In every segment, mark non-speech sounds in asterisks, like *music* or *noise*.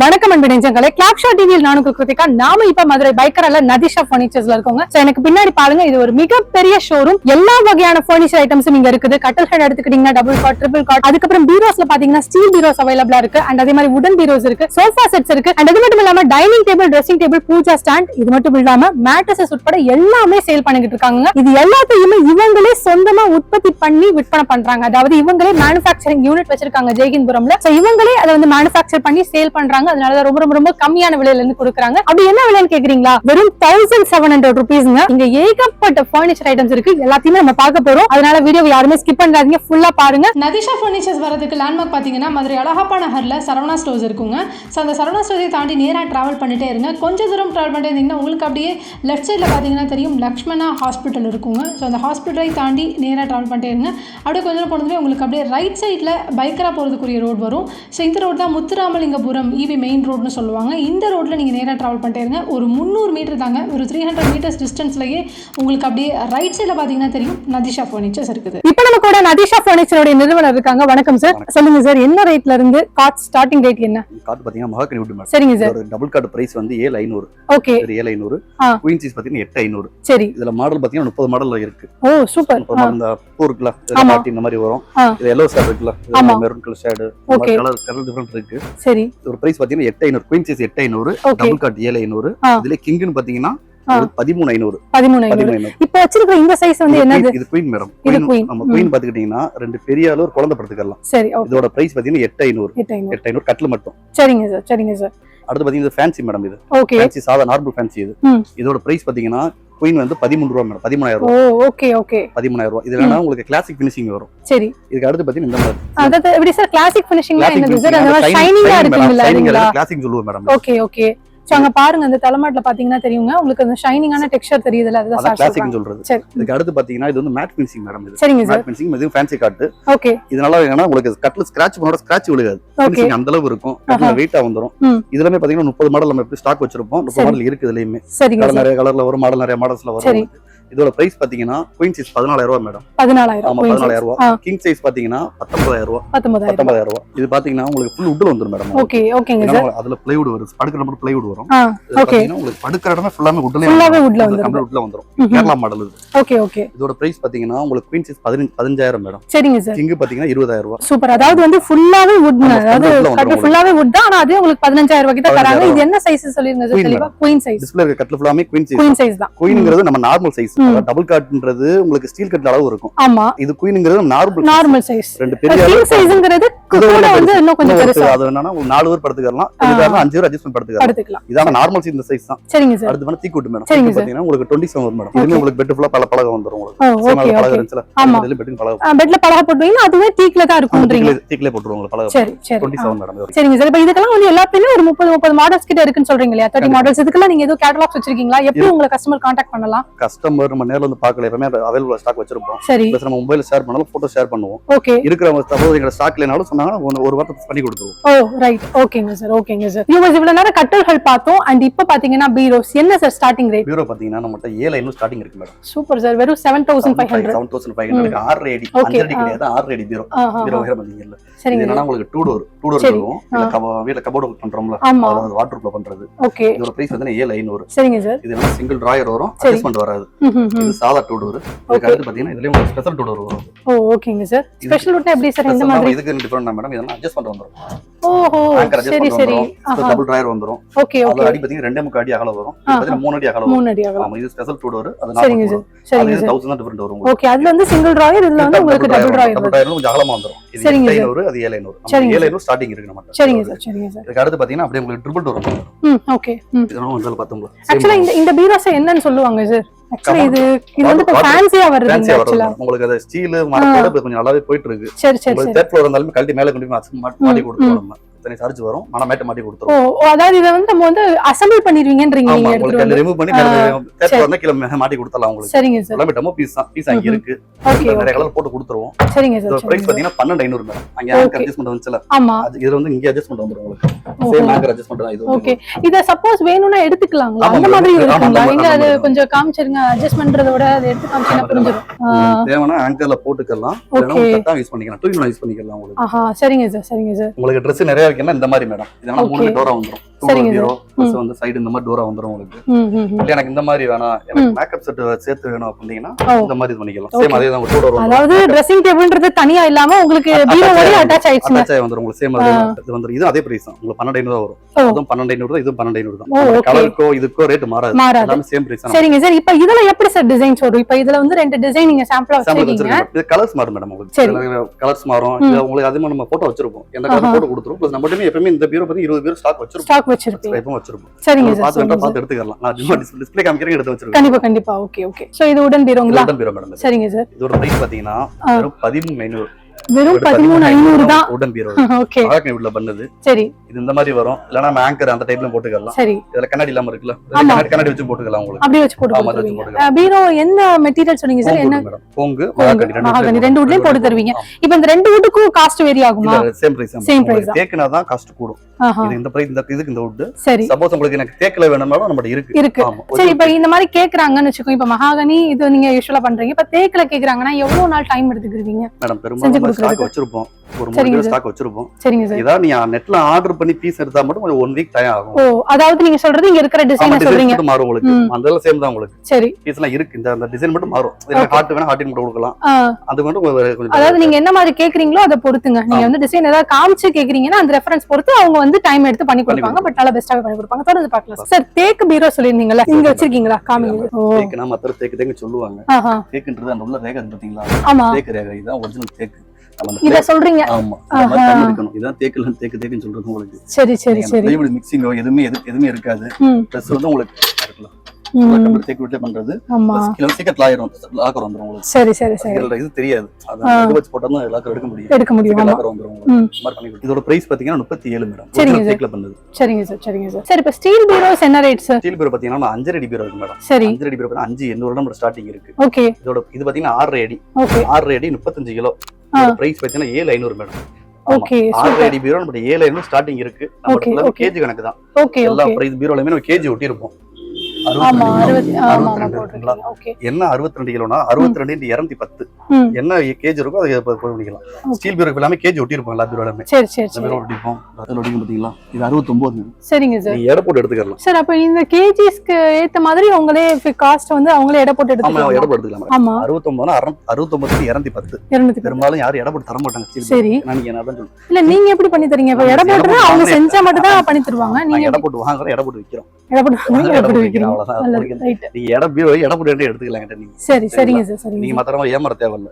வணக்கம் அன்பு நெஞ்சங்களே. கிளாப் டிவியில் நானும் கிருத்திகா. நாம இப்ப மதுரை பைக்கரால நதிஷா பர்னிச்சர்ஸ்ல இருக்கோங்க. சோ எனக்கு பின்னாடி பாருங்க இது ஒரு மிகப்பெரிய ஷோரூம் எல்லா வகையான பர்னிச்சர் ஐட்டம்ஸும் இங்க இருக்குது. கட்டல் ஹெட் எடுத்துக்கிட்டீங்கன்னா டபுள் காட் ட்ரிபிள் காட் அதுக்கப்புறம் பீரோஸ்ல பாத்தீங்கன்னா ஸ்டீல் பீரோஸ் அவைலபிளா இருக்கு. அண்ட் அதே மாதிரி உடன் பீரோஸ் இருக்கு. சோஃபா செட்ஸ் இருக்கு. அண்ட் அது மட்டும் இல்லாம dining table dressing table puja stand இது மட்டும் இல்லாம மேட்ரஸஸ் உட்பட எல்லாமே சேல் பண்ணிக்கிட்டு இருக்காங்க இது எல்லாத்தையுமே இவங்களே சொந்தமா உற்பத்தி பண்ணி விற்பனை பண்றாங்க. அதாவது இவங்களே மேனுபேக்சரிங் யூனிட் வச்சிருக்காங்க ஜெய்கின்புரம்ல. சோ இவங்களே அதை வந்து மேனுபேக்சர் பண்ணி சேல் பண்றாங்க. அதனால ரொம்ப ரொம்ப ரொம்ப கம்மியான விலையில இருந்து கொடுக்குறாங்க. அப்படி என்ன விலைன்னு கேக்குறீங்களா? வெறும் தௌசண்ட் செவன் ஹண்ட்ரட் ருபீஸ்ங்க இங்க ஏகப்பட்ட பர்னிச்சர் ஐட்டம்ஸ் இருக்கு. எல்லாத்தையுமே நம்ம பார்க்க போறோம். அதனால வீடியோ யாருமே ஸ்கிப் பண்ணாதீங்க. ஃபுல்லா பாருங்க. நதிஷா ஃபர்னிச்சர்ஸ் வரதுக்கு லேண்ட்மார்க் பாத்தீங்கன்னா மதுரை அழகப்பா நகர்ல சரவணா ஸ்டோர்ஸ் இருக்குங்க. ஸோ அந்த சரவணா ஸ்டோர்ஸை தாண்டி நேராக ட்ராவல் பண்ணிட்டே இருங்க. கொஞ்சம் தூரம் ட்ராவல் பண்ணிட்டே இருந்தீங்கன்னா உங்களுக்கு அப்படியே லெஃப்ட் சைடில் பார்த்தீங்கன்னா தெரியும் லக்ஷ்மணா ஹாஸ்பிட்டல் இருக்குங்க. ஸோ அந்த ஹாஸ்பிட்டலை தாண்டி நேராக ட்ராவல் பண்ணிட்டே இருங்க. அப்படியே கொஞ்சம் போனதுமே உங்களுக்கு அப்படியே ரைட் சைடில் பைக்கராக போகிறதுக்குரிய ரோடு வரும். ஸோ இந்த ரோடு தான் முத்துராமலிங்கபுரம் இவி மெயின் ரோடுன்னு சொல்லுவாங்க. இந்த ரோட்டில் நீங்கள் நேராக ட்ராவல் பண்ணிட்டே இருங்க. ஒரு முந்நூறு மீட்டர் தாங்க. ஒரு த்ரீ ஹண்ட்ரட் மீட்டர்ஸ் டிஸ்டன்ஸ்லேயே உங்களுக்கு அப்படியே ரைட் சைடில் பார்த்தீங்கன்னா தெரியும். நதிஷா ஃபர்னிச்சர்ஸ் இருக்குது. இப்ப நம்ம கூட நதிஷா பர்னிச்சரோட நிறுவனர் இருக்காங்க. வணக்கம் சார் சொல்லுங்க சார் என்ன ரேட்ல இருந்து காட் ஸ்டார்டிங் ரேட் என்ன? கார்டு பாத்தீங்கன்னா மகாக்கனி சரிங்க சார் ஒரு டபுள் கார்டு பிரைஸ் வந்து ஏழு ஐநூறு. ஓகே ஏழு ஐநூறு. குயின் சீஸ் பாத்தீங்கன்னா எட்டு ஐநூறு. சரி. இதுல மாடல் பாத்தீங்கன்னா முப்பது மாடல்ல இருக்கு. ஓ சூப்பர் மாடல் இந்த பூ இருக்குல்ல. பாட்டி இந்த மாதிரி வரும். இது எல்லோ ஷேட் இருக்குல்ல. ஆமா. Maroon colour shade. Colour colour different இருக்கு. சரி. ஒரு பிரைஸ் பாத்தீங்கன்னா எட்டு ஐநூறு குயின் சீஸ் எட்டு ஐநூறு டபுள் கார்டு ஏழு ஐநூறு. இதுல கிங்னு பாத்தீங்கன்னா பதிமூணு ஐநூறு. பதிமூணு ஐநூறு. பதிமூணு ஐநூறு. இப்ப வச்சிருக்கிற இந்த சைஸ் வந்து இது என்னது? queen- இது குயின் மேடம். நம்ம. குயின் பாத்துக்கிட்டீங்கன்னா ரெண்டு பெரிய ஒரு குழந்தை படுத்துக்கலாம். சரி இதோட பிரைஸ் பாத்தீங்கன்னா எட்டு ஐநூறு. எட்டு ஐநூறு. கட்டில் மட்டும். சரிங்க சார் சரிங்க சார் அடுத்து பாத்தீங்கன்னா ஃபேன்சி மேடம் இது. ஓகே ஃபேன்சி சாதா நார்மல் ஃபேன்சி இது. இதோட பிரைஸ் பாத்தீங்கன்னா குயின் வந்து பதிமூணு ரூபா மேடம். பதிமூணாயிரம் ரூபா. ஓகே ஓகே பதிமூணாயிரம் ரூபா. இது வேணா உங்களுக்கு கிளாசிக் ஃபினிஷிங் வரும். சரி. இதுக்கு அடுத்து பாத்தீங்கன்னா இந்த மாதிரி. அதாவது எப்படி சார் கிளாசிக் ஃபினிஷிங்ல என்னது சார் அந்த ஷைனிங்கா இருக்குங்களா இல்லைங்களா? கிளாசிக் சொல்லுவோம் மேடம். ஓகே ஓகே சோ அங்க பாருங்க அந்த தலைமாட்டுல பாத்தீங்கன்னா தெரியுங்க. உங்களுக்கு அந்த ஷைனிங்கான டெக்ஸ்சர் தெரியுதுல அதுதான் கிளாசிக் சொல்றது. சரி. இதுக்கு அடுத்து பாத்தீங்கன்னா இது வந்து மேட் ஃபினிஷிங் மேடம் இது. சரிங்க சார் மேட் ஃபினிஷிங் இது ஃபேன்சி காட்டு ஓகே இதனால என்னன்னா உங்களுக்கு கட்ல ஸ்கிராட்ச் பண்ணோட ஸ்கிராட்ச் விழுகாது. ஃபினிஷிங் அந்த அளவு இருக்கும். கட்ல வெயிட்டா வந்துரும். இதுலமே பாத்தீங்கன்னா முப்பது மாடல் நம்ம எப்படி ஸ்டாக் வச்சிருப்போம். முப்பது. மாடல் இருக்கு இதுலயுமே. சரிங்க நிறைய கலர்ல வரும் மாடல் நிறைய மாடல்ஸ்ல வரும். இதோட பிரைஸ் பாத்தீங்கன்னா குயின் சைஸ் பதினாலாயிரம் ரூபாய் மேடம் பதினாலாயிரம் ஆமா. பதினாலாயிரம் ரூபாய். கிங் சைஸ் பாத்தீங்கன்னா பத்தொன்பதாயிரம் ரூபாய் பத்தொன்பதாயிரம் ரூபாய் இது பாத்தீங்கன்னா உங்களுக்கு ஃபுல் உட்ல வந்துரும் மேடம் ஓகே ஓகேங்க சார் அதுல பிளைவுட் வரும். படுக்கிற மட்டும் பிளைவுட் வரும். ஓகே உங்களுக்கு படுக்கிற இடமே ஃபுல்லாமே உட்ல ஃபுல்லாவே woodல வந்துரும். கம்ப்ளீட் உட்ல வந்துரும். கேரளா மாடல் இது. ஓகே ஓகே இதோட பிரைஸ் பாத்தீங்கன்னா உங்களுக்கு குயின் சைஸ் பதினஞ்சு பதினஞ்சாயிரம் மேடம் சரிங்க சார் கிங் பாத்தீங்கன்னா இருபதாயிரம் ரூபாய் சூப்பர் அதாவது வந்து ஃபுல்லாவே ஆமா, அதாவது கட்டு ஃபுல்லாவே வுட் தான். ஆனா அதே உங்களுக்கு பதினஞ்சாயிரம் ரூபாய்க்கு தான் தராங்க. இது 15,000 என்ன சைஸ் சொல்லிருங்க சார் தெளிவா குயின் சைஸ் டிஸ்பிளே இருக்க கட்ல ஃபுல்லாமே குயின் சைஸ் குயின் சைஸ் தான். குயின்ங்கிறது நம்ம நார்மல் சைஸ். டபுள் காட்ன்றது உங்களுக்கு ஸ்டீல் கட்ல அளவு இருக்கும். ஆமா. இது குயின்ங்கிறது நார்மல் நார்மல் சைஸ் ரெண்டு பெரிய சைஸ்ங்கிறது கூட வந்து இன்னும் கொஞ்சம் பெருசா. அது என்னன்னா ஒரு நாலு பேர் படுத்துக்கலாம். இதுக்காக அஞ்சு பேர் படுத்துக்கலாம். இதான நார்மல் இந்த சைஸ் தான். சரிங்க சார். அடுத்து வேணா தீக்கூட்டு மேடம் சரிங்க பாத்தீங்கன்னா உங்களுக்கு டுவெண்ட்டி செவன் வரும் மேடம் Okay. இதுல உங்களுக்கு பெட் ஃபுல்லா பல பழக வந்துரும் உங்களுக்கு. ஓகே இருந்துச்சுல ஆமா. இதுல பெட்ல அதுவே தான் இருக்கும்ன்றீங்க தீக்கிலே போட்டுருவோம் உங்களுக்கு சரி சரி. Twenty ah. செவன் மேடம் சரிங்க சார். இப்ப இதுக்கெல்லாம் வந்து எல்லாத்துலயும் ஒரு முப்பது முப்பது மாடல்ஸ் கிட்ட இருக்குன்னு சொல்றீங்க இல்லையா? தேர்ட்டி மாடல்ஸ் இதுக்கெல்லாம் நீங்க கேட்டலாக்ஸ் வச்சிருக்கீங்களா? எப்படி உங்களை கஸ்டமர் கான்டாக்ட் பண்ணலாம்? கஸ்டமர் நம்ம நேர்ல வந்து பார்க்கல. எப்பவுமே அவைலபிள் ஸ்டாக் வச்சிருப்போம். சரி. நம்ம மொபைல் ஷேர் பண்ணாலும் போட்டோ ஷேர் பண்ணுவோம். ஓகே இருக்கிறவங்க சப்போஸ் எங்க ஸ்டாக் இல்லைனாலும் சொன்னாங்கன்னா ஒரு- வாரத்துக்கு பண்ணி கொடுத்துருவோம். ஓ ரைட் ஓகேங்க சார் ஓகேங்க சார் இவங்க இவ்வளவு நேரம் கட்டல்கள் பார்த்தோம். அண்ட் இப்ப பாத்தீங்கன்னா பீரோஸ் என்ன சார் ஸ்டார்டிங் ரேட் பீரோ பாத்தீங்கன்னா நம்மகிட்ட ஏழு ஐநூறு ஸ்டார்டிங் இருக்கு மேடம் சூப்பர் சார் வெறும் seven thousand five hundred seven thousand five hundred ஆறு அடி அஞ்சு அடி. கிடையாது ஆறு அடி பீரோ பீரோ வகையில பாத்தீங்கல்ல சரிங்க. என்னன்னா உங்களுக்கு டூ டோர் டூ டோர் சரி. இருக்கும் இல்ல வீட்ல கபோர்டு பண்றோம்ல அதாவது வாட்டர் ப்ளோ பண்றது. ஓகே இதோட பிரைஸ் வந்து ஏழு ஐநூறு. சரிங்க சார் இது என்ன சிங்கிள் டிராயர் வரும் சரி. அட்ஜஸ்ட்மெண்ட் வராது. இது சாதா டூ டோர் இதுக்கு அடுத்து பாத்தீங்கன்னா இதுலயும் ஸ்பெஷல் டூ டோர் வரும். ஓ ஓகேங்க சார் ஸ்பெஷல் ரூட்னா எப்படி சார் இந்த மாதிரி? இதுக்கு டிஃபரெண்ட் மேடம் இதெல்லாம் அட்ஜஸ்ட் பண்ண வந்துரும். ஓஹோ சரி சரி. டபுள் டிராயர் வந்துரும். Okay okay. அடி பாத்தீங்கன்னா ரெண்டே முக்கால் அடி அகலம் வரும். பாத்தீங்கன்னா மூணு அடி வரும் மூணு அடி ஆகலாம் ஆமா இது ஸ்பெஷல் டூ டோர் அது சரிங்க சார் சரிங்க சார் தௌசண்ட் தான் டிஃபரெண்ட் வரும் ஓகே அதுல வந்து சிங்கிள் டிராயர் இதுல வந்து உங்களுக்கு டபுள் டிராயர் டபுள் டிராயர் கொஞ்சம் அகலமா வந்துரும். இது சரிங்க எட்டு சார். ஐநூறு அது ஏழு ஐநூறு சரிங்க ஏழு ஐநூறு ஸ்டார்டிங் இருக்கு நம்ம சரிங்க சார் சரிங்க சார் இதுக்கு அடுத்து பாத்தீங்கன்னா அப்படியே உங்களுக்கு ட்ரிபிள் டோர் வரும். ம் ஓகே ம். இதெல்லாம் வந்து பார்த்தோம்ல ஆக்சுவலா இந்த இந்த பீரோஸ் என்னன்னு சொல்லுவாங்க சார் ஆக்சுவலா. இது இது வந்து ஃபேன்சியா ஆக்சுவலா உங்களுக்கு அது ஸ்டீல் மரத்தோட கொஞ்சம் நல்லாவே போயிட்டு இருக்கு. சரி சரி உங்களுக்கு சரி. தேர்ட் ஃப்ளோர் இருந்தாலும் கழட்டி மேல கொண்டு போய் மாட்டி- கொடுத்துருவோம் நம்ம. இத்தனை சார்ஜ் வரும். மன மேட்ட மாட்டி கொடுத்துருவோம் ஓ, அதாவது இதை வந்து நம்ம வந்து அசம்பிள் பண்ணிடுவீங்கன்றீங்க நீங்க உங்களுக்கு வந்து. ரிமூவ் பண்ணி. ஃப்ளோர் இருந்தா கீழே மாட்டி கொடுத்துடலாம் உங்களுக்கு. சரிங்க சார். எல்லாமே டெமோ பீஸ் தான். பீஸ் அங்க. இருக்கு. நிறைய கலர் போட்டு கொடுத்துருவோம். சரிங்க இதோட சார். பிரைஸ் பாத்தீங்கன்னா பன்னெண்டு ஐநூறு மேடம். அங்க. ஆங்கர் அட்ஜஸ்ட்மெண்ட் வந்துச்சுல? ஆமா. அது இது வந்து இங்க அட்ஜஸ்ட்மெண்ட் வந்துரும் உங்களுக்கு. சேம் ஆங்கர் அட்ஜஸ்ட்மெண்ட் தான் இது ஓகே. இத சப்போஸ் வேணும்னா எடுத்துக்கலாங்களா? ஆமா, அந்த. மாதிரி இருக்குங்களா? ஆமா, அது. கொஞ்சம் காமிச்சிருங்க. அட்ஜஸ்ட் பண்றத விட அதை எடுத்து காமிச்சீங்கன்னா உங்களுக்கு தேவைன்னா ஆங்கர்ல போட்டுக்கலாம். Okay. கட்டா யூஸ் பண்ணிக்கலாம். டூ யூஸ் பண்ணிக்கலாம் உங்களுக்கு. ஆஹா சரிங்க சார் சரிங்க சார். உங்களுக்கு ட்ரெஸ் நிறைய என்ன இந்த மாதிரி மேடம் இதெல்லாம் மூணு. டோரா வந்துரும். டூ சரிங்க பீரோ ம். ப்ளஸ் வந்து சைடு இந்த மாதிரி டோரா வந்துரும் உங்களுக்கு. எனக்கு இந்த மாதிரி வேணாம் எனக்கு. மேக்கப் செட் சேர்த்து வேணும் அப்படின்னா. இந்த மாதிரி இது பண்ணிக்கலாம். சேம் அதே தான் டூ டோர் அதாவது ட்ரெஸ்ஸிங் டேபிள்ன்றது தனியா இல்லாம உங்களுக்கு பீரோவோட அட்டாச் ஆயிடுச்சுங்க அட்டாச் ஆகி வந்துரும் உங்களுக்கு. சேம் அதே. இது வந்துரும். இது அதே பிரைஸ் தான். உங்களுக்கு பன்னெண்டு ஐநூறு வரும். ஓ. அதுவும் பன்னெண்டு ஐநூறு தான் இதுவும் பன்னெண்டு ஐநூறு ஓ, தான் okay. கலருக்கோ இதுக்கோ ரேட் மாறாது. எல்லாமே சேம் பிரைஸ் தான். சரிங்க சார் இப்ப இதுல எப்படி சார் டிசைன்ஸ் வரும் இப்ப இதுல வந்து ரெண்டு டிசைன் நீங்க சாம்பிளா வச்சிருக்கீங்க. இது கலர்ஸ் மாறும் மேடம். உங்களுக்கு. கலர்ஸ் மாறும். இது உங்களுக்கு அதே மாதிரி நம்ம போட்டோ வச்சிருப்போம். எந்த. கலர் போட்டோ கொடுத்துரும் ப்ளஸ் நம்ம எப்பவுமே இந்த பீரோ பத்தி இருபது பீரோ ஸ்டாக் வச்சிருப்போம். ஸ்டாக் வச்சிருப்பீங்க. எப்பவும் வச்சிருப்போம். சரிங்க சார் பார்த்து வேணா சரிங்க சார் பார்த்து எடுத்துக்கலாம். நான் சும்மா டிஸ்பிளே காமிக்கிறேன் எடுத்து வச்சிருக்கேன் கண்டிப்பா கண்டிப்பா. Okay okay. சோ இது உடன் பீரோங்களா உடன் பீரோ மேடம் சரிங்க சார். இதோட பிரைஸ் பாத்தீங்கன்னா. வெறும் பதிமூணு ஐநூறு. வெறும் பதிமூணு ஐநூறு தான். உடன் பீரோ ஓகே அழகாக வீட்டுல பண்ணது. சரி. இது இந்த மாதிரி வரும். இல்லைன்னா நம்ம ஆங்கர் அந்த டைப்ல போட்டுக்கலாம். சரி. இதுல கண்ணாடி இல்லாம இருக்குல்ல? ஆமா. கண்ணாடி கண்ணாடி வச்சு போட்டுக்கலாம் உங்களுக்கு. அப்படியே வச்சு போட்டுக்கலாம். பீரோ என்ன மெட்டீரியல் சொன்னீங்க சார் என்ன? போங்கு மகாகனி, ரெண்டு woodலயும் போட்டு தருவீங்க. இப்ப இந்த ரெண்டு வுட்டுக்கும் காஸ்ட் வேரி ஆகுமா? சேம் பிரைஸ் price தான். தேக்குனா தான் காஸ்ட் கூடும். இது இந்த பிரைஸ் இந்த இதுக்கு இந்த வுட் சரி. சப்போஸ் உங்களுக்கு எனக்கு தேக்கல வேணும்னாலும் நம்மகிட்ட இருக்கு. இருக்கு. சரி இப்ப இந்த மாதிரி கேக்குறாங்கன்னு வச்சுக்கோ இப்ப மகாகனி இது நீங்க யூஸ்வலா பண்றீங்க. இப்ப தேக்குல கேக்குறாங்கன்னா எவ்வளவு நாள் டைம் எடுத்துக்கிருவீங்க? மேடம் பெரும்பாலும் ஸ்டாக். வச்சிருப்போம். ஒரு மூணு. ஸ்டாக் வச்சிருப்போம். சரிங்க சார். இதான் நீ நெட்ல ஆர்டர் பண்ணி பீஸ் எடுத்தா மட்டும் கொஞ்சம் ஒன் வீக் டைம் ஆகும். ஓ அதாவது நீங்க சொல்றது இங்க இருக்கிற டிசைன் சொல்றீங்க. மாறும் உங்களுக்கு. அந்த எல்லாம் சேம் தான் உங்களுக்கு. சரி. பீஸ் எல்லாம் இருக்கு. இந்த அந்த டிசைன் மட்டும் மாறும். ஹார்ட் வேணா ஹார்ட் மட்டும் கொடுக்கலாம். அது மட்டும் கொஞ்சம் அதாவது நீங்க என்ன மாதிரி கேக்குறீங்களோ அதை பொறுத்துங்க. நீங்க. வந்து டிசைன் ஏதாவது காமிச்சு கேக்குறீங்கன்னா அந்த ரெஃபரன்ஸ் பொறுத்து அவங்க வந்து டைம் எடுத்து பண்ணி கொடுப்பாங்க. பட் நல்லா பெஸ்ட்டாவே பண்ணி கொடுப்பாங்க. தொடர்ந்து பார்க்கலாம். சார் தேக்கு பீரோ சொல்லிருந்தீங்கல்ல நீங்க வச்சிருக்கீங்களா? காமிங்க. தேக்குனா மத்த தேக்கு தேக்கு சொல்லுவாங்க. தேக்குன்றது அந்த உள்ள ரேகை பாத்தீங்களா ஆமா. தேக்கு ரேகை. இதான் ஒரிஜினல் தேக்கு. இத தேக்கு- சொல்றீங்க? ஆமா இந்த மாதிரி ஆஹா. தண்ணி இருக்கணும் இதான் தேக்குல தேக்கு தேக்குன்னு சொல்றது உங்களுக்கு. சரி சரி சரி. பிளைவுட் மிக்சிங்கோ எதுவுமே எது எதுவுமே இருக்காது. ம். ப்ளஸ் வந்து உங்களுக்கு இருக்கலாம் தேக்கு பண்றது. சீக்கிரம் லாயிரும் லாக்கர் வந்துரும் உங்களுக்கு. சரி சரி சரி. இதுல இது தெரியாது. வச்சு லாக்கர் எடுக்க முடியும். எடுக்க முடியும். லாக்கர் வந்துரும். இதோட பிரைஸ் பாத்தீங்கன்னா முப்பத்தி ஏழு மேடம் சரிங்க சார். தேக்கில் பண்ணது. சரிங்க சார் சரிங்க சார். சரி இப்ப ஸ்டீல் பீரோஸ் என்ன ரேட் சார் ஸ்டீல் பீரோ பாத்தீங்கன்னா அஞ்சரை அடி பீரோ இருக்கு மேடம் சரி. அடி பீரோ அஞ்சு எண்ணூறு நம்ம ஸ்டார்டிங் இருக்கு. ஓகே இதோட இது பாத்தீங்கன்னா ஆறு அடி. ஓகே ஆறு அடி முப்பத்தஞ்சு கிலோ. பிரைஸ் பாத்தீங்கன்னா ஏழு ஐநூறு மேடம் ஓகே ஆறு அடி பீரோ நம்ம ஏழு ஐநூறு ஸ்டார்டிங் இருக்கு. நம்ம. கேஜி கணக்கு தான். ஓகே எல்லா பிரைஸ் பீரோலயுமே நம்ம கேஜி ஒட்டி இருப்போம் அறுபத்தி இருக்குங்களா? என்ன அறுபத்தி ரெண்டு கிலோனா? அறுபத்தி ரெண்டு இருநூத்தி பத்து. என்ன கேஜி இருக்கோ அதை பண்ணிக்கலாம். ஸ்டீல் பீரோ எல்லாமே கேஜி ஒட்டி இருப்போம் எல்லா பீரோலுமே சரி சரி சரி. பீரோ ஒட்டிப்போம் அதில் இது சரிங்க சார் எடை போட்டு எடுத்துக்கலாம். சார் அப்ப இந்த கேஜிஸ்க்கு ஏத்த மாதிரி உங்களே காஸ்ட் வந்து அவங்களே எடை போட்டு ஆமா எடுத்துக்கலாம். எடை போட்டு எடுத்துக்கலாம். அறுபத்தொன்பதுனா அறுபத்தொன்பது இருநூத்தி பத்து. இருநூத்தி பெரும்பாலும் யாரும் எடை போட்டு தர மாட்டாங்க. சரி. இல்ல நீங்க எப்படி பண்ணி தரீங்க? இப்ப எடை போட்டுனா அவங்க. செஞ்சா மட்டும் தான் பண்ணி தருவாங்க. நீங்க எடை போட்டு வாங்குறேன் எடை போட்டு எடை எடை விக்கிறீங்க அவ்வளவுதான். நீங்க போட்டு சரி சரிங்க சார் சரிங்க நீங்க. மத்தவங்க ஏமாற தேவையில்ல.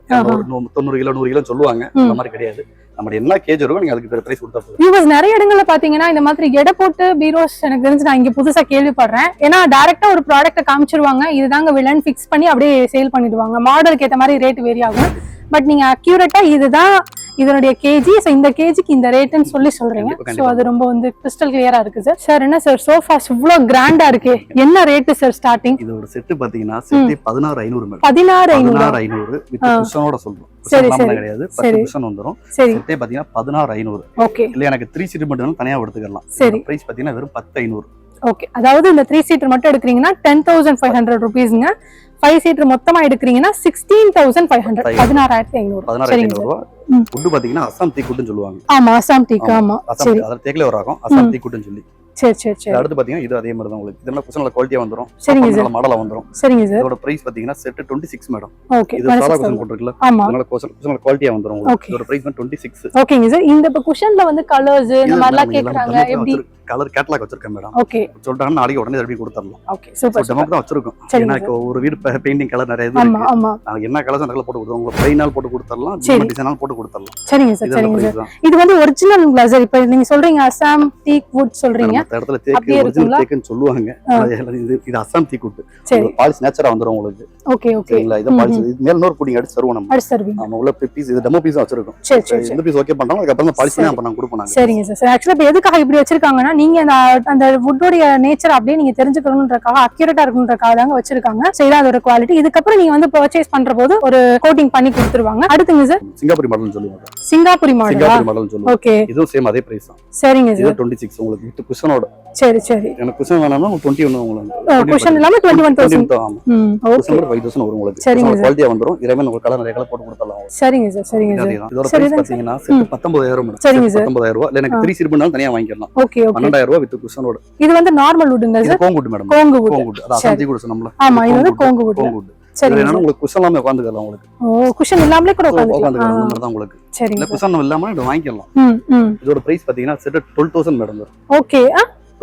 தொண்ணூறு கிலோ நூறு கிலோ சொல்லுவாங்க. அந்த மாதிரி கிடையாது. நம்ம என்ன கேஜ் இருக்கோ நீங்க அதுக்கு பிரைஸ் கொடுத்தா போதும். வியூவர்ஸ் நிறைய இடங்கள்ல பாத்தீங்கன்னா இந்த மாதிரி எடை போட்டு பீரோஸ் எனக்கு தெரிஞ்சு நான் இங்க புதுசா கேள்விப்படுறேன். ஏன்னா டைரக்டா ஒரு ப்ராடக்ட்டை காமிச்சிருவாங்க. இதுதாங்க வில்லன் ஃபிக்ஸ் பண்ணி அப்படியே சேல் பண்ணிடுவாங்க. மாடலுக்கு ஏத்த மாதிரி ரேட் வேரி ஆகும். பட் நீங்க அக்யூரேட்டா இதுதான் இதனுடைய கேஜி ஸோ இந்த கேஜிக்கு இந்த ரேட்னு சொல்லி சொல்றீங்க. ஸோ. அது ரொம்ப வந்து கிறிஸ்டல் கிளியரா இருக்கு சார் சார் என்ன சார் சோஃபாஸ் இவ்வளோ கிராண்டா இருக்கு. என்ன ரேட்டு சார் ஸ்டார்டிங் இதோட செட்டு பாத்தீங்கன்னா செட்டு பதினாறு ஐநூறு பதினாறு ஐநூறு? ஐநூறு வித். குஷனோட சொல்றோம். சரி, சரி. கிடையாது சரி. பத்து குஷன் வந்துரும். சரி. பாத்தீங்கன்னா பதினாறு ஐநூறு. ஓகே இல்ல எனக்கு த்ரீ சீட் மட்டும் தனியா எடுத்துக்கலாம். சரி. பிரைஸ் பாத்தீங்கன்னா வெறும் பத்து ஐநூறு. ஓகே அதாவது இந்த த்ரீ சீட்டர் மட்டும் எடுக்கிறீங்கன்னா டென் தௌசண்ட் ஃபைவ் ஹண்ட்ரட் ருபீஸ்ங்க ஃபைவ் சீட்டர் மொத்தமா எடுக்கிறீங்கன்னா சிக்ஸ்டீன் தௌசண்ட் ஃபைவ் ஹண்ட்ரட். பதினாறாயிரத்தி ஐநூறு. சரிங்க. ஃபுட்டு பாத்தீங்கன்னா அசாம் தீ கூட்டுன்னு சொல்லுவாங்க. ஆமா அசாம் டீக்கு ஆமா. சரி. அதில் தேக்கில ஒரு ஆகும் அசாம். தீ கூட்டுன்னு சொல்லி. சரி சரி சரி. அடுத்து பாத்தீங்கன்னா இது அதே மாதிரி தான் உங்களுக்கு. இதெல்லாம் குஷன் நல்ல குவாலிட்டியா வந்துரும். சரிங்க சார். மாடலா வந்துரும். சரிங்க சார். இதோட பிரைஸ் பாத்தீங்கன்னா set twenty six madam okay இது சாதா குஷன் போட்டுருக்குல்ல? ஆமா. அதனால குஷன் குஷன் குவாலிட்டியா வந்துரும் உங்களுக்கு. Okay. இதோட பிரைஸ் டுவெண்ட்டி சிக்ஸ் ஓகேங்க சார். இந்த இப்போ குஷன்ல வந்து கலர்ஸ் இந்த மாதிரிலாம் கேக்குறாங்க. எப்படி? கலர் கேட்டலாக் வச்சிருக்கேன் மேடம் ஓகே சொல்லிட்டாங்கன்னா நாளைக்கு உடனே எப்படி கொடுத்துடலாம் ஓகே சூப்பர் டெமோக்கு தான் வச்சிருக்கோம். ஏன்னா இப்போ ஒரு வீடு பெயிண்டிங் கலர் நிறைய இது ஆமா ஆமா. என்ன கலர்ஸ் அந்த கலர் போட்டு கொடுத்துருவோம் உங்களுக்கு பிளைனால் போட்டு கொடுத்துடலாம் சரி. டிசைனால் போட்டு கொடுத்துடலாம் சரிங்க சார் சரிங்க சார். இது வந்து ஒரிஜினல் சார்? இப்போ நீங்க சொல்றீங்க அசாம் டீக் வுட் சொல்றீங்க. மத்த இடத்துல தேக்கு ஒரிஜினல்? தேக்குன்னு சொல்லுவாங்க. இது- அசாம் தீ கூட்டு. சரி. பாலிஸ் நேச்சரா வந்துரும் உங்களுக்கு. Okay okay. சரிங்களா? இது இது மேல இன்னொரு கூடிங்க அடிச்சு தருவோம் நம்ம. அடுத்து தருவீங்க. நம்ம உள்ள பீஸ் இது டெமோ பீஸ் வச்சிருக்கோம். சரி சரி இந்த பீஸ் ஓகே தான் பாலிஸ் சரி. தான் பண்ணாங்க கொடுப்போம் நாங்க. சரிங்க சார் ஆக்சுவலா இப்போ எதுக்காக இப்படி வச்சிருக்காங்கன்னா நீங்க அந்த அந்த வுட்டோடைய நேச்சர் அப்படியே நீங்க தெரிஞ்சுக்கணுன்றக்காக அக்யூரேட்டா இருக்கணுன்றக்காக தாங்க வச்சிருக்காங்க. சரி இதான் அதோட குவாலிட்டி இதுக்கப்புறம் நீங்க வந்து பர்ச்சேஸ் பண்ற போது ஒரு கோட்டிங் பண்ணி கொடுத்துருவாங்க. அடுத்துங்க சார் சிங்கப்பூரி மாடல்னு சொல்லுவாங்க. சிங்காபுரி மாடலா? சிங்கப்பூரி மாடல்னு சொல்லுவாங்க. ஓகே இதுவும் சேம் அதே பிரைஸ் தான் சரிங்க சார். டுவெண்ட்டி சிக்ஸ் உங்களுக்கு. வித் குஷனோட குஷனோட. சரி சரி. எனக்கு குஷன் வேணாம்னா டுவெண்ட்டி ஒன்று உங்களுக்கு குஷன் இல்லாம twenty one thousand cushion five thousand வரும் உங்களுக்கு. சரிங்க சார். குவாலிட்டியா வந்துரும். இறைவன் ஒரு கலர் நிறைய கலர் போட்டு கொடுத்துடலாம் உங்களுக்கு. சரிங்க சார் சரிங்க சார். இதோட பிரைஸ் பாத்தீங்கன்னா செட் பத்தொன்பதாயிரம் சரிங்க செட் சார். பத்தொன்பதாயிரம் ரூபாய். எனக்கு த்ரீ சிறுபுனாலும் தனியா வாங்கிக்கலாம் ஓகே பன்னெண்டாயிரம் ரூபாய் வித் குஷனோட இது வந்து நார்மல் வுட்டுங்களா இது சார் கோங்குட் மேடம். கோங்கு கோங்குட் அது. அசஞ்சி கூட சொன்னோம்ல. ஆமா இது வந்து கோங்கு வுட் கோங்குட் என்னன்னா உங்களுக்கு குஷன் எல்லாமே உட்காந்துக்கலாம் உங்களுக்கு. ஓ குஷன் இல்லாமலே கூட உட்காந்துக்கலாம் அந்த மாதிரி தான் உங்களுக்கு. இல்ல குஷன் இல்லாம இது வாங்கிக்கலாம். இதோட பிரைஸ் பாத்தீங்கன்னா செட் டுவெல் தௌசண்ட் மேடம் வரும் ஓகே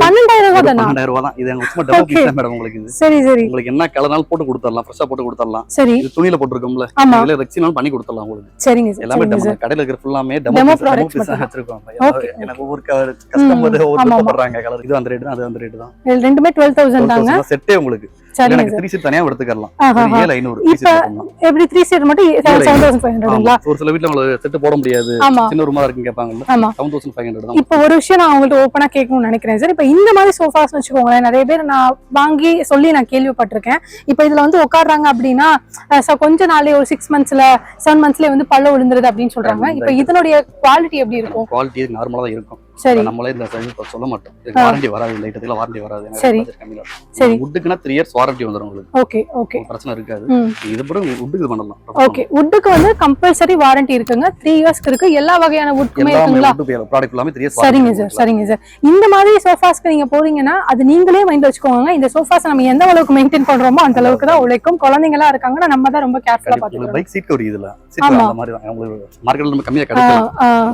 பன்னெண்டாயிரம் ரூபாய் பன்னெண்டாயிரம் ரூபாய் தான். இது சும்மா. பீஸ் மேடம் உங்களுக்கு சரி சரி. உங்களுக்கு என்ன கலர்னாலும் போட்டு கொடுத்துடலாம் ஃப்ரெஷ்ஷா போட்டு கொடுத்துடலாம். சரி. இது துணியில போட்டிருக்கோம்ல இதுல ரெக்ஸினாலும் பண்ணி கொடுத்துடலாம் உங்களுக்கு. சரிங்க சார் எல்லாமே கடையில இருக்கிற ஃபுல்லாமே டெமோ பீஸ் மட்டும். வச்சிருக்கோம். எனக்கு ஒவ்வொரு கஸ்டமர் ஒவ்வொரு கலர் இது அந்த ரேட் தான் அது அந்த ரேட் தான். ரெண்டுமே டுவெல் தௌசண்ட் தாங்க. செட்டே உங்களுக்கு. எனக்கு த்ரீ சீட் தனியா எடுத்துக்கலாம். ஏழு ஐநூறு எப்படி த்ரீ சீட் மட்டும் செவன் தௌசண்ட் ஃபைவ் ஹண்ட்ரடுங்களா ஒரு சில வீட்ல உங்களுக்கு செட்டு போட முடியாது. சின்ன ரூமா ஆமா. செவன் தௌசண்ட் ஃபைவ் ஹண்ட்ரட் இப்போ ஒரு விஷயம் நான் உங்கள்ட்ட ஓப்பனா கேட்கணும்னு நினைக்கிறேன் சார். இப்போ இந்த மாதிரி சோஃபாஸ் வச்சுக்கோங்களேன் நிறைய பேர் நான் வாங்கி சொல்லி நான் கேள்விப்பட்டிருக்கேன். இப்போ இதுல வந்து உட்காடுறாங்க அப்படின்னா கொஞ்ச நாளே ஒரு சிக்ஸ் மந்த்ஸ்ல செவன் மந்த்ஸ்லேயே வந்து பல்ல விழுந்துருது அப்படின்னு சொல்றாங்க. இப்போ இதனுடைய குவாலிட்டி எப்படி இருக்கும்? குவாலிட்டி நார்மலா தான் இருக்கும். சரி. நம்மளே இந்த சொல்ல மாட்டோம். இதுக்கு வாரண்டி வராது இந்த ஐட்டத்துல வாரண்டி வராது. எனக்கு சரி. வுட்டுக்குன்னா த்ரீ இயர்ஸ் வாரண்டி வந்துரும் உங்களுக்கு. Okay okay. ஒரு பிரச்சனை இருக்காது. இது கூட வுட்டுக்கு பண்ணலாம். ஓகே. வுட்டுக்கு வந்து கம்பல்சரி வாரண்டி இருக்குங்க. த்ரீ இயர்ஸ்க்கு இருக்கு. எல்லா வகையான வுட்க்குமே இருக்குங்களா? ப்ராடக்ட் எல்லாமே த்ரீ இயர்ஸ் சரிங்க சார் சரிங்க சார் இந்த மாதிரி சோஃபாஸ்க்கு நீங்க போறீங்கன்னா அது நீங்களே மைண்ட் வச்சுக்கோங்க. இந்த சோஃபாஸ் நம்ம எந்த அளவுக்கு மெயின்டைன் பண்றோமோ அந்த அளவுக்கு தான் உழைக்கும். குழந்தைங்க எல்லாம் இருக்காங்கன்னா நம்ம தான் ரொம்ப கேர்ஃபுல்லா பாத்துக்கணும் பைக் சீட் கவர் இதுல சீட். அந்த மாதிரி தான். உங்களுக்கு மார்க்கெட்ல நம்ம கம்மியா கிடைக்கும்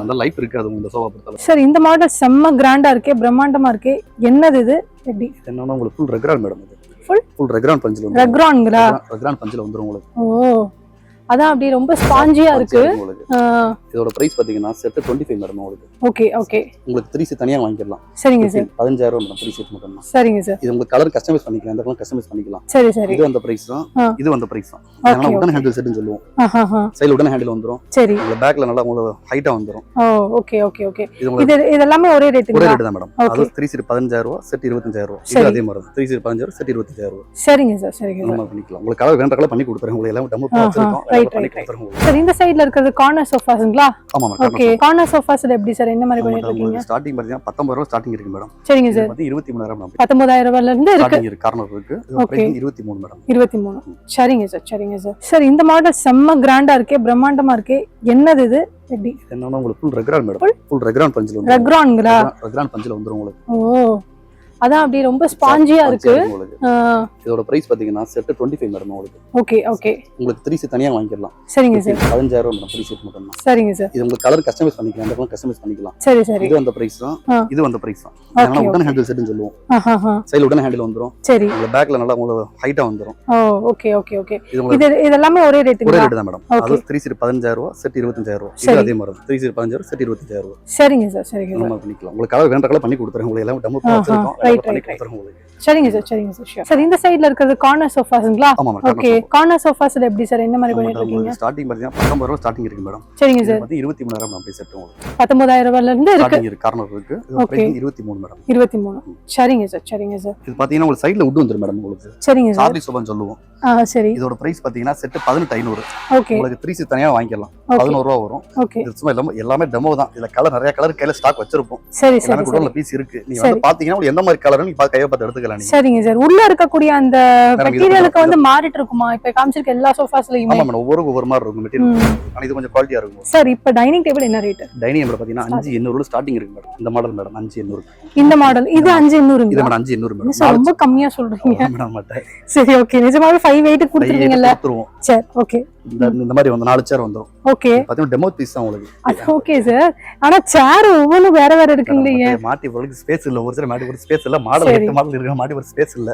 அந்த லைஃப் இருக்காது இந்த சோஃபா பொறுத்தளவு சார் இந்த மாடல் செம்ம கிராண்டா இருக்கே பிரம்மாண்டமா இருக்கே. என்னது இது? எப்படி? என்னன்னா உங்களுக்கு ஃபுல் ரெக்ரான் மேடம் இது. Full? ஃபுல் ரெக்ரான் பஞ்சில் வந்து ரெக்ரான்ங்களா ரெக்ரான் பஞ்சில் வந்துரும் உங்களுக்கு. ஓ. அதான் அப்படி ரொம்ப ஸ்பாஞ்சியா இருக்கு. இதோட பிரைஸ் பாத்தீங்கன்னா செட் டுவெண்ட்டி ஃபைவ் மேடம் உங்களுக்கு ஓகே ஓகே உங்களுக்கு த்ரீ சீட் தனியா வாங்கிக்கலாம் சரிங்க சார் பதினஞ்சாயிரம் மேடம் த்ரீ சீட் மட்டும் சரிங்க சார் இது உங்களுக்கு கலர் கஸ்டமைஸ் பண்ணிக்கலாம். இந்த கலர் கஸ்டமைஸ் பண்ணிக்கலாம். சரி சரி. இது அந்த பிரைஸ் தான். இது அந்த பிரைஸ் தான். அதனால உடன் ஹேண்டில் செட்னு சொல்லுவோம். சைடுல உடன் ஹேண்டில் வந்துரும். சரி. உங்களுக்கு பேக்ல நல்லா உங்களுக்கு ஹைட்டா வந்துரும். ஓகே ஓகே ஓகே இது இது ஒரே ஒரே ரேட்டுங்களா ரேட் தான் மேடம். அது த்ரீ சீட் பதினஞ்சாயிரம் ரூபா செட் இருபத்தஞ்சாயிரம் ரூபா. இது. அதே மாதிரி த்ரீ சீட் பதினஞ்சாயிரம் செட் இருபத்தஞ்சாயிரம் ரூபா. சரிங்க சார் சரிங்க மாதிரி பண்ணிக்கலாம். உங்களுக்கு கலர் வேண்ட கலர் பண்ணி கொடுத்துறேன். உங்களுக்கு எல்லாம் டெமோ ஆஹா, பண்ணி சார் இந்த சைடுல இருக்கிறது கார்னர் சோஃபாஸுங்களா ஆமா ஓகே கார்னர் சோஃபாஸ்ல எப்படி சார் என்ன மாதிரி பண்ணிட்டு இருக்கீங்க? ஸ்டார்டிங் பார்த்தீங்கன்னா பத்தொன்பது ரூபா ஸ்டார்டிங் இருக்கு மேடம். சரிங்க சார் வந்து இருபத்தி மூணாயிரம் மேடம் பத்தொன்பதாயிரம் ரூபாயில இருந்து இருக்கு. கார்னர் இருக்கு இருபத்தி மூணு மேடம். இருபத்தி மூணு. சரிங்க சார் சரிங்க சார் சார் இந்த மாடல் செம்ம கிராண்டா இருக்கே பிரம்மாண்டமா இருக்கே. என்னது இது? எப்படி? என்னன்னா உங்களுக்கு full Recron madam. Full Recron பஞ்சில் வந்து ரெக்ரான்ங்களா ரெக்ரான் பஞ்சில் வந்துரும் உங்களுக்கு. ஓ. அதான் அப்படி ரொம்ப ஸ்பாஞ்சியா இருக்கு. இதோட பிரைஸ் பாத்தீங்கன்னா செட் டுவெண்ட்டி ஃபைவ் மேடம் உங்களுக்கு. ஓகே ஓகே உங்களுக்கு த்ரீ சீட் தனியா வாங்கிக்கலாம் சரிங்க சார் பதினஞ்சாயிரம் மேடம் த்ரீ சீட் மட்டும் தான் சரிங்க சார் இது உங்களுக்கு கலர் கஸ்டமைஸ் பண்ணிக்கலாம். கலர் கஸ்டமைஸ் பண்ணிக்கலாம். சரி சரி. இது அந்த பிரைஸ் தான். இது அந்த பிரைஸ் தான். அதனால உடன் ஹேண்டில் செட்னு சொல்லுவோம். சைடுல உடன் ஹேண்டில் வந்துரும். சரி. உங்களுக்கு பேக்ல நல்லா உங்களுக்கு ஹைட்டா வந்துரும். ஓகே ஓகே ஓகே இது இதெல்லாமே ஒரே ஒரே ரேட்டுங்களா ரேட் தான் மேடம். அது த்ரீ சீட் பதினஞ்சாயிரம் ரூபா செட் இருபத்தஞ்சாயிரம் ரூபா. இது. அதே மாதிரி த்ரீ சீட் பதினஞ்சாயிரம் செட் இருபத்தஞ்சாயிரம் ரூபா. சரிங்க சார் சரிங்க அந்த சார் மாதிரி பண்ணிக்கலாம். உங்களுக்கு கலர் வேண்ட கலர் பண்ணி கொடுத்துறேன். உங்களுக்கு எல்லாம் டெமோ வச்சிருக்கோம் உங்களுக்கு. சரிங்க சார் சரிங்க சார் ஷியோர் சார் இந்த சைடுல இருக்கிறது கார்னர் சோஃபாஸுங்களா ஓகே மேடம் கார்னர் சோஃபாஸ்ல எப்படி சார் என்ன மாதிரி பண்ணிட்டு இருக்கீங்க? ஸ்டார்டிங் பாத்தீங்கன்னா பத்தொன்பது ரூபா ஸ்டார்டிங் இருக்கு மேடம் சரிங்க சார் வந்து இருபத்தி மூணாயிரம் செட் உங்களுக்கு. பத்தொன்பதாயிரம் ரூபாயில இருந்து இருக்கு. கார்னர் இருக்கு price இருபத்தி மூணு மேடம் இருபத்தி மூணு. சரிங்க சார் சரிங்க சார் இது பாத்தீங்கன்னா உங்களுக்கு சைடுல உட் வந்துரும் மேடம் உங்களுக்கு. சரிங்க சார் சார்லி சோபான்னு சொல்லுவோம். சரி. இதோட பிரைஸ் பாத்தீங்கன்னா செட் பதினெட்டு ஐநூறு. ஓகே உங்களுக்கு த்ரீ சீட் தனியா வாங்கிக்கலாம் ஓகே பதினோரு ரூபா வரும். ஓகே இது சும்மா எல்லாமே எல்லாமே டெமோ தான். இதுல கலர் நிறைய கலர் கையில ஸ்டாக் வச்சிருப்போம். சரி சரி பீஸ் இருக்கு. நீங்க. வந்து பாத்தீங்கன்னா எந்த மாதிரி கலர் நீங்க பார்த்து கையை பார்த்து எடுத்துக்கலாம் நீங்க. சரிங்க சார். உள்ள இருக்கக்கூடிய அந்த இது மெட்டீரியலுக்கு வந்து மாறிட்டு இருக்குமா இப்ப காமிச்சிருக்க எல்லா சோஃபாஸ்லயுமே ஆமா மேடம். ஒவ்வொரு ஒவ்வொரு மாதிரி இருக்கும் மெட்டீரியல் ஆனா இது கொஞ்சம் குவாலிட்டியா இருக்கும். சார் இப்ப டைனிங் டேபிள் என்ன ரேட் டைனிங் டேபிள் பாத்தீங்கன்னா அஞ்சு எண்ணூறு ஸ்டார்டிங் இருக்கு மேடம். இந்த மாடல் மேடம் அஞ்சு எண்ணூறு. இந்த மாடல் இது அஞ்சு இது எண்ணூறுங்களா மேடம் அஞ்சு எண்ணூறு மேடம். சார் ரொம்ப கம்மியா சொல்றீங்க. மேடம் சரி ஓகே நிஜமாவே ஃபைவ் எயிட் கொடுத்துருவீங்கல்ல? சரி ஓகே இந்த மாதிரி வந்து நாலு சேர் வந்துரும். ஓகே பாத்தீங்கன்னா டெமோ பீஸ் தான் உங்களுக்கு. *laughs* ஓகே சார் ஆனா சேர் ஒவ்வொன்றும் வேற வேற இருக்குங்களே மேடம், மாட்டி பொருளுக்கு ஸ்பேஸ் இல்ல. ஒரு சில மாட்டி ஒரு ஸ்பேஸ் இல்ல மாடல். எட்டு மாடல் இருக்கு மாட்டி ஒரு ஸ்பேஸ் இல்ல.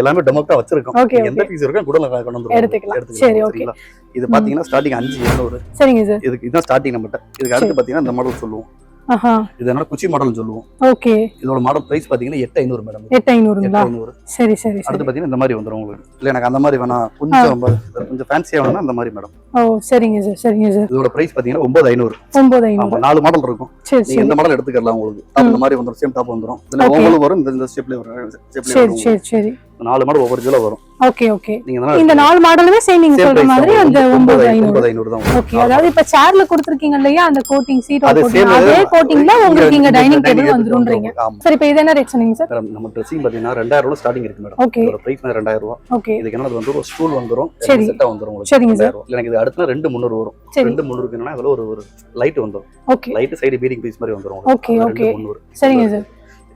எல்லாமே டெமோ தான் வச்சிருக்கோம் எந்த பீஸ் இருக்கோ கூட கொண்டு வந்துருவோம். எடுத்துக்கலாம். இது பாத்தீங்கன்னா ஸ்டார்டிங் அஞ்சு எண்ணூறு சரிங்க சார் இதுக்கு இதுதான் ஸ்டார்டிங் நம்மகிட்ட இதுக்கு அடுத்து பாத்தீங்கன்னா இந்த மாடல் சொல்லுவோம். ஆஹா. இது என்ன குச்சி மாடல் சொல்லுவோம். ஓகே இதோட மாடல் பிரைஸ் பாத்தீங்கன்னா எட்டு ஐநூறு மேடம் எட்டு ஐநூறு. சரி சரி அடுத்து பாத்தீங்கன்னா இந்த மாதிரி உங்களுக்கு. இல்ல எனக்கு அந்த மாதிரி வேணாம். கொஞ்சம் கொஞ்சம் ஃபேன்சியா வேணும்னா அந்த மாதிரி மேடம் ஓ சரிங்க சார் சரிங்க சார் இதோட பிரைஸ் பாத்தீங்கன்னா ஒன்பது ஐநூறு. ஒன்பது ஐநூறு. நாலு மாடல் இருக்கும். சரி எந்த மாடல் எடுத்துக்கலாம் உங்களுக்கு? டாப் இந்த மாதிரி வந்துரும் சேம் டாப் இதுல Okay. ஓவலும் வரும் இந்த இந்த ஷேப்லயே வரும் சரி சரி. சரி நாலு மாடல் ஒவ்வொரு கிலோ வரும். ஓகே ஓகே நீங்க இந்த நாலு மாடலுமே சேம் நீங்க சொல்ற மாதிரி. அந்த ஒன்பது ஒன்பது ஐநூறு. ஒன்பது ஐநூறு தான் வரும். ஓகே அதாவது இப்ப சேர்ல கொடுத்துருக்கீங்க இல்லையா அந்த கோட்டிங் சீட் அது கோட்டிங் அதே. கோட்டிங்ல உங்களுக்கு இங்க டைனிங் டேபிள் வந்துரும்ன்றீங்க. சரி இப்ப இது என்ன ரேட் சொன்னீங்க சார் நம்ம ட்ரெஸ்ஸிங் பாத்தீங்கன்னா ரெண்டாயிரம் ரூபாய் ஸ்டார்டிங் இருக்கு மேடம் ஓகே இதோட பிரைஸ் ரெண்டாயிரம் ரூபாய் ஓகே இதுக்கு என்ன வந்து ஒரு ஸ்டூல் வந்துரும் சரி. செட்டா வந்துரும் உங்களுக்கு. சரிங்க சார். எனக்கு அடுத்த ரெண்டு முந்நூறு வரும். ரெண்டு முந்நூறுக்கு என்னன்னா அதுல ஒரு ஒரு லைட் வந்துரும். Okay light side beading piece மாதிரி okay. ரெண்டு முந்நூறு சரிங்க சார்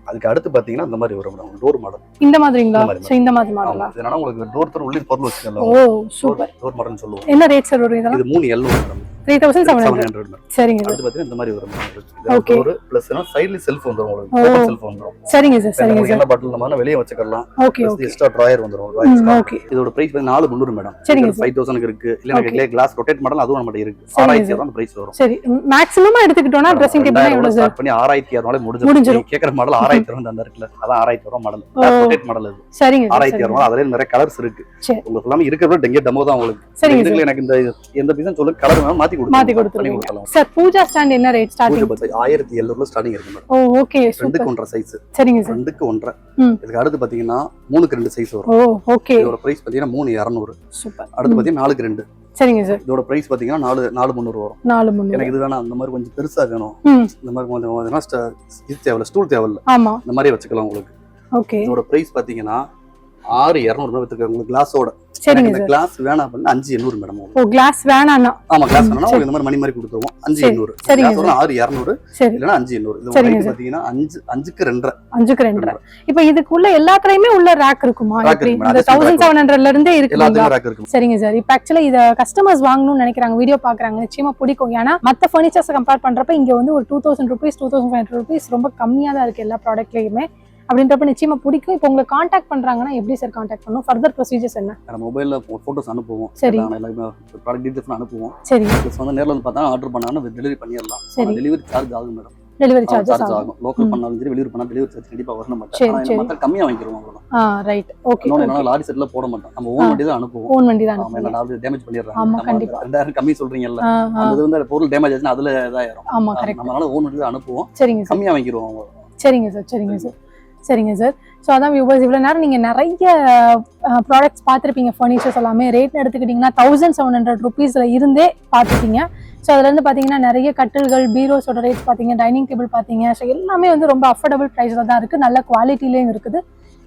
அதுக்கு அடுத்து பாத்தீங்கன்னா இந்த மாதிரி வரும் டோர் மாடல் இந்த மாதிரிங்களா? சோ இந்த மாதிரி மாடலா இதனால உங்களுக்கு டோர் தர உள்ளே பொருள் ஓ வச்சுக்கலாம் சூப்பர். டோர் மாடல்னு சொல்லுவோம். என்ன ரேட் சார் வரும் இதெல்லாம்? இது மூணு yellow madam three thousand seven seven hundred hundred சரிங்க சார் அடுத்து பாத்தீங்கன்னா இந்த மாதிரி வரும். Okay. ஒரு பிளஸ் சைடுல செல்ஃப் வந்துரும் ஓ. உங்களுக்கு செல்ஃப் வந்துரும். சரிங்க சார் சரிங்க உங்களுக்கு சார் என்ன பாட்டில் நம்ம வெளியே வச்சுக்கலாம் ஓகே எக்ஸ்ட்ரா ட்ராயர் வந்துரும். ம் extra. ஓகே இதோட பிரைஸ் வந்து நாலு முந்நூறு மேடம் சரிங்க சார். ஃபைவ் தௌசண்ட் இருக்கு. இல்ல. எனக்கு கிளாஸ் ரொட்டேட் மாடல் அதுவும் நம்மகிட்ட இருக்கு. ஆறாயிரத்தி பிரைஸ் வரும். சரி. மேக்ஸிமமா எடுத்துக்கிட்டோம்னா ட்ரெஸ்ஸிங் டேபிள் சார் பண்ணி ஆறாயிரத்தி இரநூறு முடிஞ்சு முடிஞ்சிரும். மாடல் ஆறாயிரத்தி இரநூறு அந்த இருக்குல்ல அதான் ஆறாயிரத்தி இரநூறு மாடல். ரொட்டேட் மாடல் அது. சரிங்க ஆறாயிரத்தி இரநூறு அதுல நிறைய கலர்ஸ் இருக்கு. உங்களுக்கு எல்லாமே இருக்கிற டெங்கே டெமோ தான் உங்களுக்கு. எனக்கு இந்த எந்த பீஸும் சொல்லுங்க கலர் வேணாலும் மாத்தி கொடுத்து மாத்தி கொடுத்துருவீங்க. சார் பூஜா ஸ்டாண்ட் என்ன ரேட் ஸ்டார்டிங் ஆயிரத்தி எழுநூறுல ஸ்டார்டிங் இருக்கு மேடம் ஓ ஓகே ரெண்டுக்கு ஒன்றரை சைஸ் சரிங்க சார் ரெண்டுக்கு ஒன்றரை. இதுக்கு அடுத்து பாத்தீங்கன்னா மூணுக்கு ரெண்டு சைஸ் வரும். ஓ ஓகே இதோட பிரைஸ் பாத்தீங்கன்னா மூணு இரநூறு. சூப்பர் அடுத்து பாத்தீங்கன்னா நாலுக்கு ரெண்டு. சரிங்க சார் இதோட பிரைஸ் பாத்தீங்கன்னா நாலு நாலு முந்நூறு வரும். நாலு முந்நூறு. எனக்கு இது வேணாம். அந்த மாதிரி கொஞ்சம் பெருசா வேணும். இந்த மாதிரி கொஞ்சம் இது தேவையில்ல ஸ்டூல் தேவையில்ல. ஆமா. இந்த மாதிரி வச்சுக்கலாம் உங்களுக்கு. ஓகே இதோட பிரைஸ் பாத்தீங்கன்னா ஆறு இரநூறு வித்துருக்காங்க. உங்களுக்கு கிளாஸோட சரிங்க இந்த கிளாஸ் வேணாம் அப்படின்னா அஞ்சு எண்ணூறு மேடம் ஓ கிளாஸ் வேணாண்ணா ஆமா கிளாஸ் வேணா இந்த மாதிரி மணி மாதிரி கொடுத்துருவோம். அஞ்சு எண்ணூறு. சரிங்க ஆறு இரநூறு இல்லைன்னா அஞ்சு எண்ணூறு. இது சார். பாத்தீங்கன்னா அஞ்சு அஞ்சுக்கு ரெண்டரை. அஞ்சுக்கு ரெண்டரை. இப்ப இதுக்குள்ள எல்லாத்துலயுமே உள்ள ரேக் இருக்குமா? இந்த தௌசண்ட் செவன் ஹண்ட்ரட்ல இருந்தே இருக்கு சரிங்க சார். இப்போ ஆக்சுவலா இத கஸ்டமர்ஸ் வாங்கணும்னு நினைக்கிறாங்க வீடியோ பாக்குறாங்க நிச்சயமா பிடிக்கும். ஏன்னா மத்த ஃபர்னிச்சர்ஸ் கம்பேர் பண்றப்ப இங்க வந்து ஒரு two thousand rupees two thousand five hundred rupees ரொம்ப கம்மியா தான் இருக்கு எல்லா ப்ராடக்ட்லயுமே அப்படின்றப்ப நிச்சயமா பிடிக்கும். இப்போ உங்களை காண்டாக்ட் பண்றாங்கன்னா எப்படி சார் காண்டாக்ட் பண்ணணும் ஃபர்தர் ப்ரொசீஜர்ஸ் என்ன? நம்ம மொபைல்ல போட்டோஸ் அனுப்புவோம். சரி. எல்லாமே ப்ராடக்ட் டீட்டெயில்ஸ் அனுப்புவோம். சரி. வந்து நேர்ல வந்து பார்த்தா ஆர்டர் பண்ணாங்கன்னா டெலிவரி பண்ணிடலாம். சரி. டெலிவரி சார்ஜ் ஆகும் மேடம் டெலிவரி சார்ஜஸ் சார்ஜ் ஆகும். லோக்கல். பண்ணாலும் சரி வெளியூர் பண்ணாலும் டெலிவரி சார்ஜ் கண்டிப்பா வரணும் சரி. மற்ற கம்மியா வாங்கிடுவோம் அவ்வளவுதான். ரைட் ஓகே என்னன்னா லாரி செட்ல போட மாட்டோம். நம்ம. ஓன் வண்டி தான் அனுப்புவோம். ஓன் வண்டி தான். என்ன லாரி டேமேஜ் பண்ணிடுறாங்க. ஆமா, நம்ம கண்டிப்பா. ரெண்டாயிரம் கம்மி சொல்றீங்கல்ல. இது வந்து பொருள் டேமேஜ் ஆச்சுன்னா அதுல இதாயிரும். ஆமா கரெக்ட் நம்மளால ஓன் வண்டி தான் அனுப்புவோம். சரிங்க சார் கம்மியா வாங்கிடுவோம் சரிங்க சார் சரிங்க சார் சரிங்க சார். ஸோ அதான் வியூவர்ஸ் இவ்வளோ நேரம் நீங்கள் நிறைய ப்ராடக்ட்ஸ் பார்த்துருப்பீங்க ஃபர்னிச்சர்ஸ் எல்லாமே. ரேட்னு எடுத்துக்கிட்டிங்கன்னா தௌசண்ட் செவன் ஹண்ட்ரட் ருபீஸில் இருந்தே பார்த்துப்பீங்க ஸோ அதுலேருந்து பார்த்தீங்கன்னா நிறைய கட்டில்கள் பீரோஸோட ரேட்ஸ் பார்த்தீங்க டைனிங் டேபிள் பார்த்தீங்க. ஸோ எல்லாமே வந்து ரொம்ப அஃபோர்டபுள் ப்ரைஸில் தான் இருக்குது நல்ல குவாலிட்டிலேயும் இருக்குது.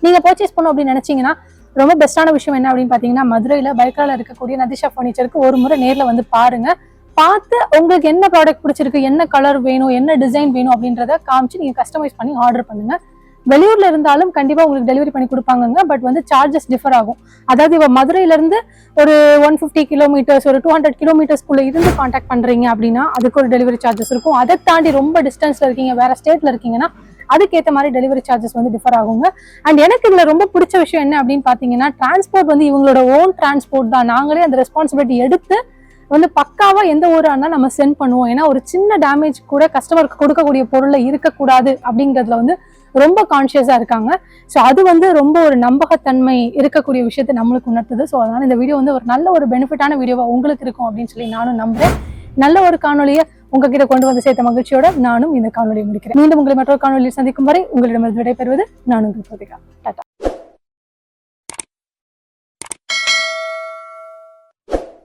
நீங்கள் பர்ச்சேஸ் பண்ணணும் அப்படின்னு நினச்சிங்கன்னா ரொம்ப பெஸ்ட்டான விஷயம் என்ன அப்படின்னு பார்த்தீங்கன்னா மதுரையில் பைக்கால இருக்கக்கூடிய நதிஷா ஃபர்னிச்சருக்கு ஒரு முறை நேரில் வந்து பாருங்கள் பார்த்து உங்களுக்கு என்ன ப்ராடக்ட் பிடிச்சிருக்கு என்ன கலர் வேணும் என்ன டிசைன் வேணும் அப்படின்றத காமிச்சு நீங்கள் கஸ்டமைஸ் பண்ணி ஆர்டர் பண்ணுங்கள் வெளியூர்ல இருந்தாலும் கண்டிப்பா உங்களுக்கு டெலிவரி பண்ணி கொடுப்பாங்க பட் வந்து சார்ஜஸ் டிஃபர் ஆகும். அதாவது இப்போ மதுரையில இருந்து ஒரு ஒன் ஃபிஃப்டி கிலோமீட்டர்ஸ் ஒரு டூ ஹண்ட்ரட் கிலோமீட்டர்ஸ்குள்ள இருந்து காண்டாக்ட் பண்றீங்க அப்படின்னா அதுக்கு ஒரு டெலிவரி சார்ஜஸ் இருக்கும். அதை தாண்டி ரொம்ப டிஸ்டன்ஸ்ல இருக்கீங்க வேற ஸ்டேட்ல இருக்கீங்கன்னா அதுக்கேற்ற மாதிரி டெலிவரி சார்ஜஸ் வந்து டிஃபர் ஆகுங்க. அண்ட் எனக்கு இதுல ரொம்ப பிடிச்ச விஷயம் என்ன அப்படின்னு பாத்தீங்கன்னா டிரான்ஸ்போர்ட் வந்து இவங்களோட ஓன் டிரான்ஸ்போர்ட் தான். நாங்களே அந்த ரெஸ்பான்சிபிலிட்டி எடுத்து வந்து பக்காவா எந்த ஊரா நம்ம சென்ட் பண்ணுவோம். ஏன்னா ஒரு சின்ன டேமேஜ் கூட கஸ்டமருக்கு கொடுக்கக்கூடிய பொருள்ல இருக்கக்கூடாது அப்படிங்கிறதுல வந்து ரொம்ப கான்ஷியஸா இருக்காங்க. ஸோ அது வந்து ரொம்ப ஒரு நம்பகத்தன்மை இருக்கக்கூடிய விஷயத்தை நம்மளுக்கு உணர்த்துது. ஸோ அதனால இந்த வீடியோ வந்து ஒரு நல்ல ஒரு பெனிஃபிட்டான வீடியோவா உங்களுக்கு இருக்கும் அப்படின்னு சொல்லி நானும் நம்புறேன். நல்ல ஒரு காணொலியை உங்ககிட்ட கொண்டு வந்து சேர்த்த மகிழ்ச்சியோட நானும் இந்த காணொலியை முடிக்கிறேன். மீண்டும் உங்களை மற்றொரு காணொலியில் சந்திக்கும் வரை உங்களிடமிருந்து விடைபெறுவது நான் உங்கள் பிரதிகா டாடா